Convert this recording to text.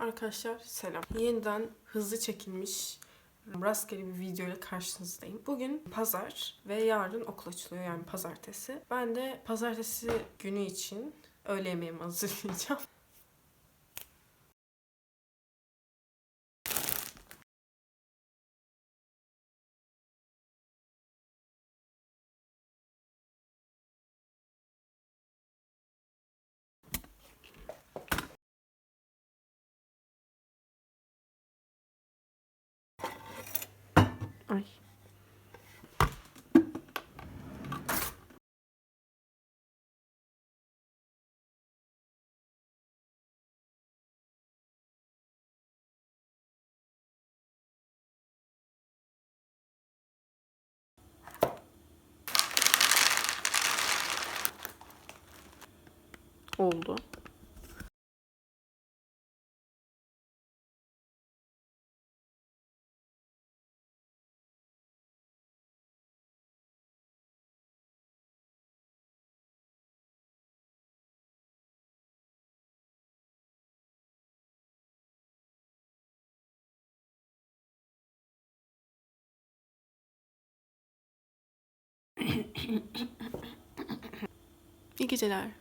Arkadaşlar selam. Yeniden hızlı çekilmiş rastgele bir video ile karşınızdayım. Bugün pazar ve yarın okul açılıyor yani pazartesi. Ben de pazartesi günü için öğle yemeğimi hazırlayacağım. Ay. Oldu. İyi geceler.